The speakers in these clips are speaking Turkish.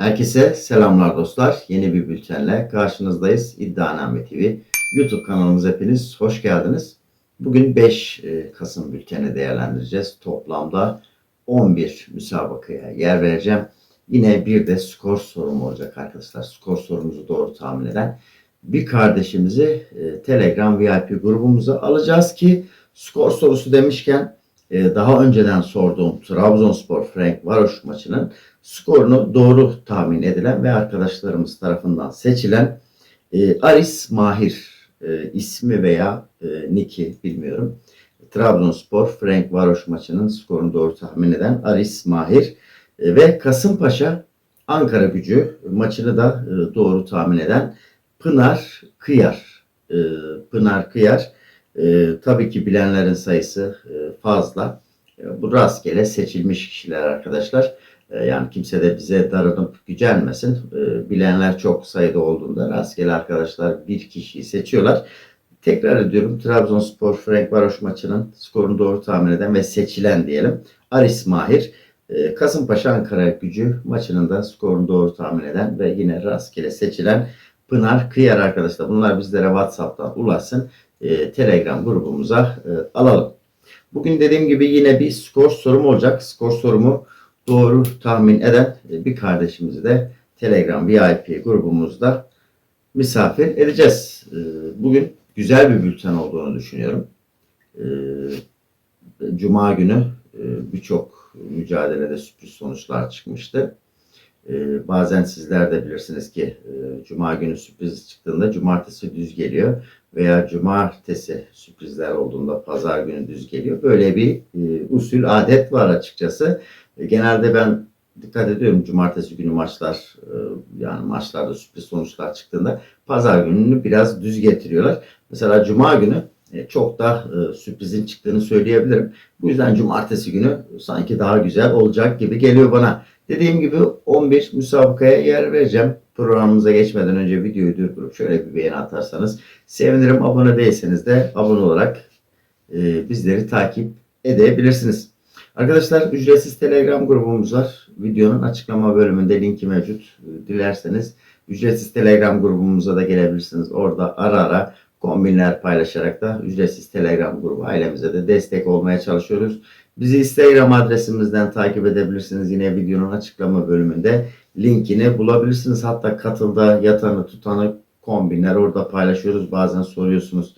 Herkese selamlar dostlar. Yeni bir bültenle karşınızdayız. İddianame TV YouTube kanalımıza hepiniz hoş geldiniz. Bugün 5 Kasım bülteni değerlendireceğiz. Toplamda 11 müsabakaya yer vereceğim. Yine bir de skor sorum olacak arkadaşlar. Skor sorumuzu doğru tahmin eden bir kardeşimizi e, Telegram VIP grubumuza alacağız ki skor sorusu demişken e, daha önceden sorduğum Trabzonspor Frank Varoş maçının skorunu doğru tahmin edilen ve arkadaşlarımız tarafından seçilen e, Aris Mahir e, ismi veya e, Niki bilmiyorum. Trabzonspor Frank Varoş maçının skorunu doğru tahmin eden Aris Mahir e, ve Kasımpaşa Ankara gücü maçını da e, doğru tahmin eden Pınar Kıyar. E, Pınar Kıyar e, tabii ki bilenlerin sayısı e, fazla. E, bu rastgele seçilmiş kişiler arkadaşlar. E, yani kimse de bize darılıp gücenmesin. E, bilenler çok sayıda olduğunda rastgele arkadaşlar bir kişiyi seçiyorlar. Tekrar ediyorum Trabzonspor Frank Varoş maçının skorunu doğru tahmin eden ve seçilen diyelim Aris Mahir. E, Kasımpaşa Ankara gücü maçının da skorunu doğru tahmin eden ve yine rastgele seçilen Pınar Kıyar arkadaşlar. Bunlar bizlere WhatsApp'tan ulaşsın. E, Telegram grubumuza e, alalım. Bugün dediğim gibi yine bir skor sorum olacak. Skor sorumu doğru tahmin eden e, bir kardeşimizi de Telegram VIP grubumuzda misafir edeceğiz. E, bugün güzel bir bülten olduğunu düşünüyorum. E, Cuma günü e, birçok mücadelede sürpriz sonuçlar çıkmıştı. E, bazen sizler de bilirsiniz ki e, Cuma günü sürpriz çıktığında cumartesi düz geliyor veya cumartesi sürprizler olduğunda pazar günü düz geliyor. Böyle bir e, usul adet var açıkçası. E, genelde ben dikkat ediyorum cumartesi günü maçlar yani maçlarda sürpriz sonuçlar çıktığında pazar gününü biraz düz getiriyorlar. Mesela cuma günü çok da sürprizin çıktığını söyleyebilirim. Bu yüzden cumartesi günü sanki daha güzel olacak gibi geliyor bana. Dediğim gibi 11 müsabakaya yer vereceğim. Programımıza geçmeden önce videoyu durdurup şöyle bir beğeni atarsanız sevinirim. Abone değilseniz de abone olarak e, bizleri takip edebilirsiniz. Arkadaşlar ücretsiz Telegram grubumuz var. Videonun açıklama bölümünde linki mevcut. Dilerseniz ücretsiz Telegram grubumuza da gelebilirsiniz. Orada ara ara kombinler paylaşarak da ücretsiz Telegram grubu ailemize de destek olmaya çalışıyoruz. Bizi Instagram adresimizden takip edebilirsiniz. Yine videonun açıklama bölümünde linkini bulabilirsiniz. Hatta katılda yatanı tutanı kombinler orada paylaşıyoruz. Bazen soruyorsunuz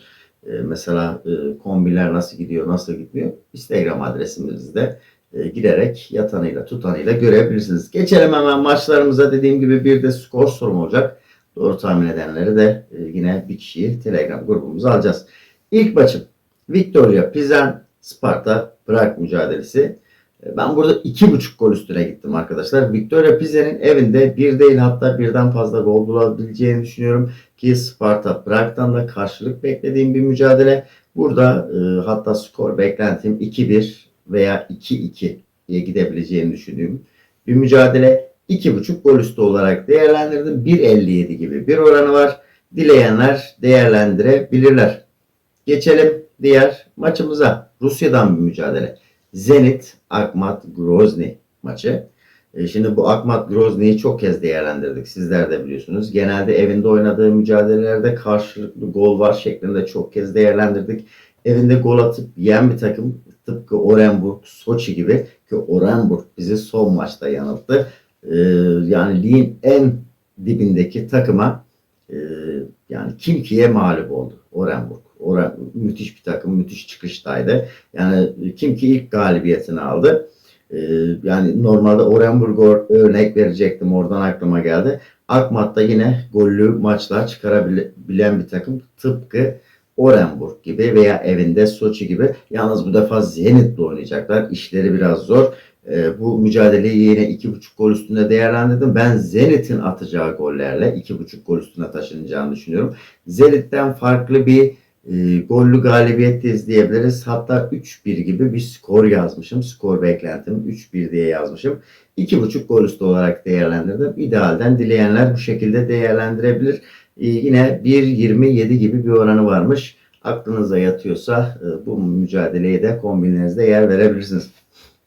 e, mesela e, kombinler nasıl gidiyor, nasıl gitmiyor. Instagram adresimizde e, girerek yatanıyla tutanıyla görebilirsiniz. Geçelim hemen maçlarımıza. Dediğim gibi bir de skor sorum olacak. Doğru tahmin edenleri de e, yine bir kişiyi Telegram grubumuza alacağız. İlk maçım Victoria Pizen Sparta Prag mücadelesi. E, Ben burada iki buçuk gol üstüne gittim arkadaşlar. Victoria Pizen'in evinde bir değil hatta birden fazla gol bulabileceğini düşünüyorum. Ki Sparta Prag'dan da karşılık beklediğim bir mücadele. Burada e, hatta skor beklentim 2-1 veya 2-2 diye gidebileceğini düşündüğüm bir mücadele. 2.5 gol üstü olarak değerlendirdim. 1.57 gibi bir oranı var. Dileyenler değerlendirebilirler. Geçelim diğer maçımıza. Rusya'dan bir mücadele. Zenit Akmat Grozny maçı. E, Şimdi bu Akmat Grozny'yi çok kez değerlendirdik. Sizler de biliyorsunuz. Genelde evinde oynadığı mücadelelerde karşılıklı gol var şeklinde çok kez değerlendirdik. Evinde gol atıp yiyen bir takım tıpkı Orenburg, Soçi gibi ki Orenburg bizi son maçta yanılttı. Ee, yani ligin en dibindeki takıma e, yani Kimki'ye mağlup oldu Orenburg. Oren, müthiş bir takım, müthiş çıkıştaydı. Yani Kimki ilk galibiyetini aldı. Ee, yani normalde Orenburg'a örnek verecektim. Oradan aklıma geldi. Akmat'ta yine gollü maçlar çıkarabilen bir takım. Tıpkı Orenburg gibi veya evinde Soçi gibi. Yalnız bu defa Zenit'le oynayacaklar. İşleri biraz zor. E, bu mücadeleyi yine 2.5 gol üstünde değerlendirdim. Ben Zenit'in atacağı gollerle 2.5 gol üstüne taşınacağını düşünüyorum. Zenit'ten farklı bir e, gollü galibiyet de izleyebiliriz. Hatta 3-1 gibi bir skor yazmışım. Skor beklentim 3-1 diye yazmışım. 2.5 gol üstü olarak değerlendirdim. İdealden dileyenler bu şekilde değerlendirebilir. E, yine 1.27 gibi bir oranı varmış. Aklınıza yatıyorsa e, bu mücadeleye de kombinlerinizde yer verebilirsiniz.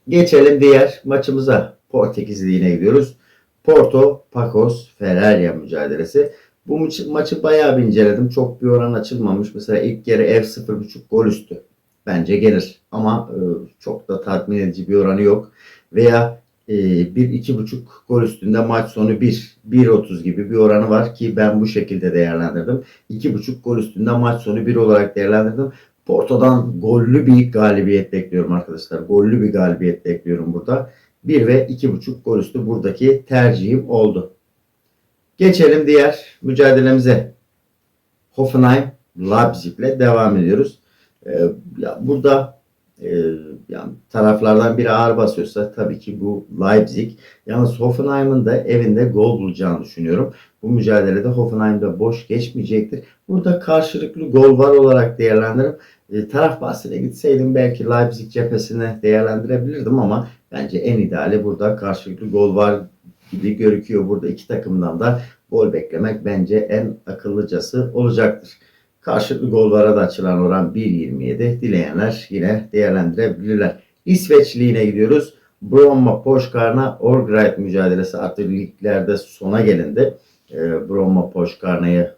Geçelim diğer maçımıza. Portekiz Ligi'ne gidiyoruz. Porto, Pacos, Ferrari mücadelesi. Bu maçı, maçı bayağı bir inceledim. Çok bir oran açılmamış. Mesela ilk yarı ev 0.5 gol üstü. Bence gelir. Ama e, çok da tatmin edici bir oranı yok. Veya e, 1-2.5 gol üstünde maç sonu 1. 1.30 gibi bir oranı var ki ben bu şekilde değerlendirdim. 2.5 gol üstünde maç sonu 1 olarak değerlendirdim. Porto'dan gollü bir galibiyet bekliyorum arkadaşlar. Gollü bir galibiyet bekliyorum burada. 1 ve 2.5 gol üstü buradaki tercihim oldu. Geçelim diğer mücadelemize. Hoffenheim Leipzig ile devam ediyoruz. Ee, ya burada e, yani taraflardan biri ağır basıyorsa tabii ki bu Leipzig. Yalnız Hoffenheim'ın da evinde gol bulacağını düşünüyorum. Bu mücadelede Hoffenheim'da boş geçmeyecektir. Burada karşılıklı gol var olarak değerlendiririm. E, taraf bahsine gitseydim belki Leipzig cephesine değerlendirebilirdim ama bence en ideali burada karşılıklı gol var gibi görüküyor. Burada iki takımdan da gol beklemek bence en akıllıcası olacaktır. Karşılıklı gollara da açılan oran 1.27. Dileyenler yine değerlendirebilirler. İsveç Ligi'ne gidiyoruz. Bromma Poşkarna Orgreit mücadelesi artık liglerde sona gelindi. E, Bromma Poşkarna'yı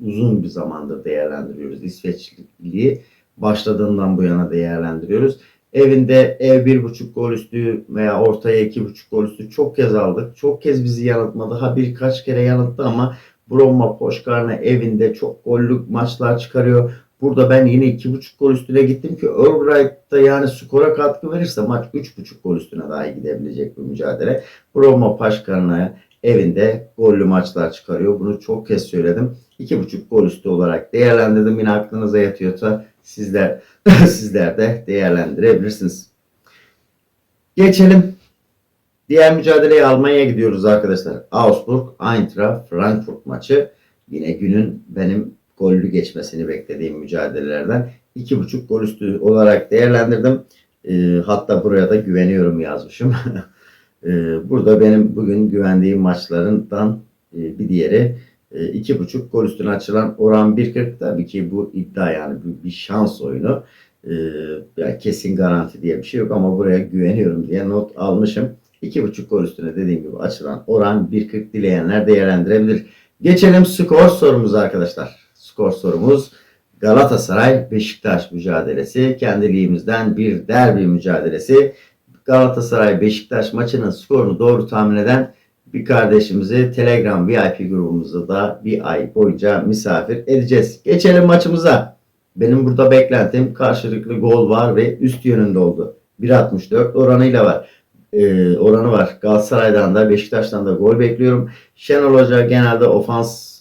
uzun bir zamandır değerlendiriyoruz. İsveç Ligi başladığından bu yana değerlendiriyoruz. Evinde ev bir buçuk gol üstü veya ortaya iki buçuk gol üstü çok kez aldık. Çok kez bizi yanıltmadı. Ha birkaç kere yanılttı ama Bromma Poşkarna evinde çok gollük maçlar çıkarıyor. Burada ben yine iki buçuk gol üstüne gittim ki Albright'ta yani skora katkı verirse maç üç buçuk gol üstüne daha gidebilecek bir mücadele. Bromma Poşkarna'ya evinde gollü maçlar çıkarıyor. Bunu çok kez söyledim. İki buçuk gol üstü olarak değerlendirdim. Yine aklınıza yatıyorsa sizler sizler de değerlendirebilirsiniz. Geçelim. Diğer mücadeleye Almanya'ya gidiyoruz arkadaşlar. Augsburg, Eintracht, Frankfurt maçı. Yine günün benim gollü geçmesini beklediğim mücadelelerden. 2.5 gol üstü olarak değerlendirdim. E, hatta buraya da güveniyorum yazmışım. e, burada benim bugün güvendiğim maçlarından e, bir diğeri e, iki buçuk gol üstüne açılan oran 1.40 tabii ki bu iddia yani bir, şans oyunu. E, yani kesin garanti diye bir şey yok ama buraya güveniyorum diye not almışım. İki buçuk gol üstüne dediğim gibi açılan oran 1.40 dileyenler değerlendirebilir. Geçelim skor sorumuz arkadaşlar. Skor sorumuz Galatasaray Beşiktaş mücadelesi. Kendi ligimizden bir derbi mücadelesi. Galatasaray Beşiktaş maçının skorunu doğru tahmin eden bir kardeşimizi Telegram VIP grubumuzda da bir ay boyunca misafir edeceğiz. Geçelim maçımıza. Benim burada beklentim karşılıklı gol var ve üst yönünde oldu. 1.64 oranıyla var. Ee, oranı var. Galatasaray'dan da Beşiktaş'tan da gol bekliyorum. Şenol Hoca genelde ofans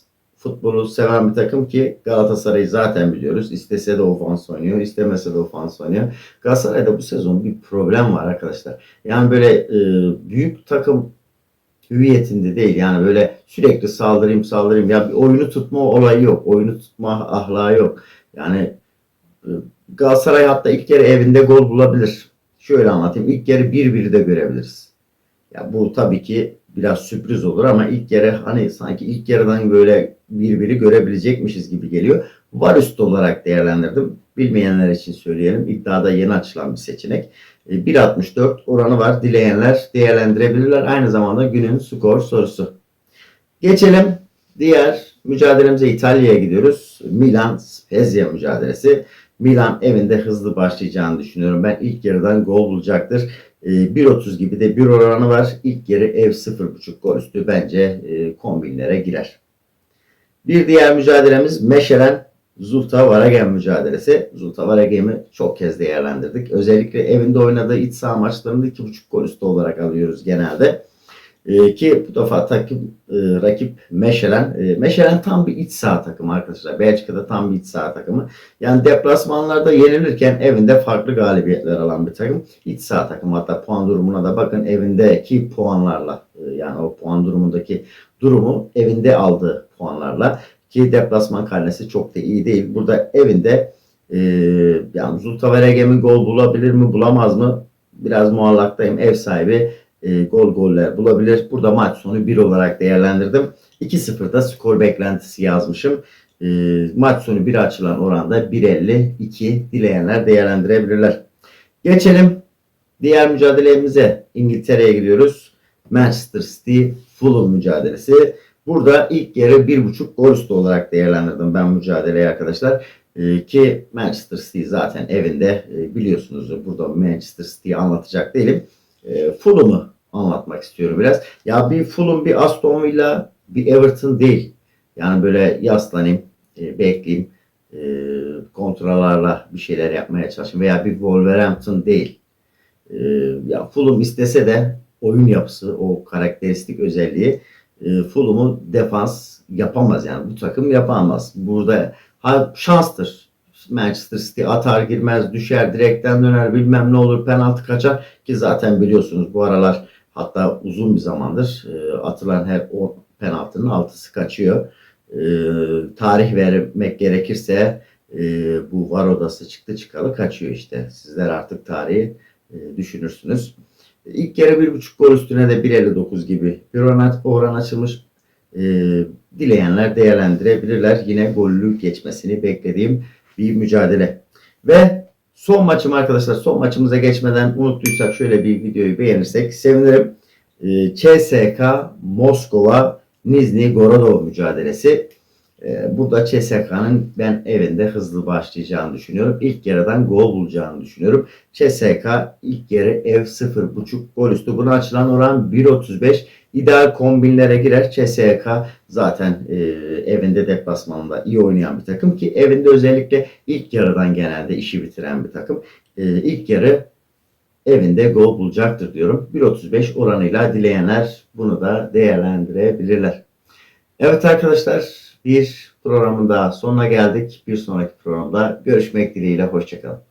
futbolu seven bir takım ki Galatasaray'ı zaten biliyoruz. İstese de ofans oynuyor, istemese de ofans oynuyor. Galatasaray'da bu sezon bir problem var arkadaşlar. Yani böyle e, büyük takım hüviyetinde değil. Yani böyle sürekli saldırayım saldırayım. Ya bir oyunu tutma olayı yok. Oyunu tutma ahlakı yok. Yani e, Galatasaray hatta ilk kere evinde gol bulabilir. Şöyle anlatayım. İlk yarı 1-1 de görebiliriz. Ya bu tabii ki biraz sürpriz olur ama ilk yarı hani sanki ilk yarıdan böyle birbiri görebilecekmişiz gibi geliyor. Var üstü olarak değerlendirdim. Bilmeyenler için söyleyelim. İddiada yeni açılan bir seçenek. 1.64 oranı var. Dileyenler değerlendirebilirler. Aynı zamanda günün skor sorusu. Geçelim diğer mücadelemize İtalya'ya gidiyoruz. Milan Spezia mücadelesi. Milan evinde hızlı başlayacağını düşünüyorum. Ben ilk yarıdan gol bulacaktır. 1.30 gibi de bir oranı var. İlk yarı ev 0.5 gol üstü bence kombinlere girer. Bir diğer mücadelemiz Meşelen Zulta Varagem mücadelesi. Zulta Varagem'i çok kez değerlendirdik. Özellikle evinde oynadığı iç saha maçlarında 2.5 gol üstü olarak alıyoruz genelde. Ee, ki bu defa takım e, rakip Meşelen. E, Meşelen tam bir iç saha takımı arkadaşlar. Belçika'da tam bir iç saha takımı. Yani deplasmanlarda yenilirken evinde farklı galibiyetler alan bir takım. İç saha takımı hatta puan durumuna da bakın evindeki puanlarla e, yani o puan durumundaki durumu evinde aldığı puanlarla ki deplasman karnesi çok da iyi değil. Burada evinde e, yani Zultaveregem'in gol bulabilir mi bulamaz mı? Biraz muallaktayım. Ev sahibi e, gol goller bulabilir. Burada maç sonu 1 olarak değerlendirdim. 2-0'da skor beklentisi yazmışım. E, maç sonu 1 açılan oranda 1.52 dileyenler değerlendirebilirler. Geçelim diğer mücadelemize. İngiltere'ye gidiyoruz. Manchester City Fulham mücadelesi. Burada ilk yarı bir buçuk gol üstü olarak değerlendirdim ben mücadeleyi arkadaşlar. Ee, ki Manchester City zaten evinde e, biliyorsunuz burada Manchester City'yi anlatacak değilim. E, Fulham'ı anlatmak istiyorum biraz. Ya bir Fulham, bir Aston Villa, bir Everton değil. Yani böyle yaslanayım, e, bekleyeyim, e, kontralarla bir şeyler yapmaya çalışayım veya bir Wolverhampton değil. E, ya Fulham istese de oyun yapısı, o karakteristik özelliği e, Fulham'u defans yapamaz yani. Bu takım yapamaz. Burada ha, şanstır. Manchester City atar girmez düşer direkten döner bilmem ne olur penaltı kaçar ki zaten biliyorsunuz bu aralar hatta uzun bir zamandır e, atılan her o penaltının altısı kaçıyor. E, tarih vermek gerekirse e, bu var odası çıktı çıkalı kaçıyor işte. Sizler artık tarihi e, düşünürsünüz. İlk yarı bir buçuk gol üstüne de 1.59 gibi bir oran, oran açılmış. E, dileyenler değerlendirebilirler. Yine gollü geçmesini beklediğim bir mücadele. Ve son maçım arkadaşlar. Son maçımıza geçmeden unuttuysak şöyle bir videoyu beğenirsek sevinirim. E, CSK Moskova Nizhny Gorodov mücadelesi. E, burada CSK'nın ben evinde hızlı başlayacağını düşünüyorum. İlk yarıdan gol bulacağını düşünüyorum. CSK ilk yarı ev 0.5 gol üstü. Buna açılan oran 1.35. İdeal kombinlere girer. CSK zaten e, evinde deplasmanında iyi oynayan bir takım ki evinde özellikle ilk yarıdan genelde işi bitiren bir takım. E, ilk yarı evinde gol bulacaktır diyorum. 1.35 oranıyla dileyenler bunu da değerlendirebilirler. Evet arkadaşlar bir programın daha sonuna geldik. Bir sonraki programda görüşmek dileğiyle. Hoşçakalın.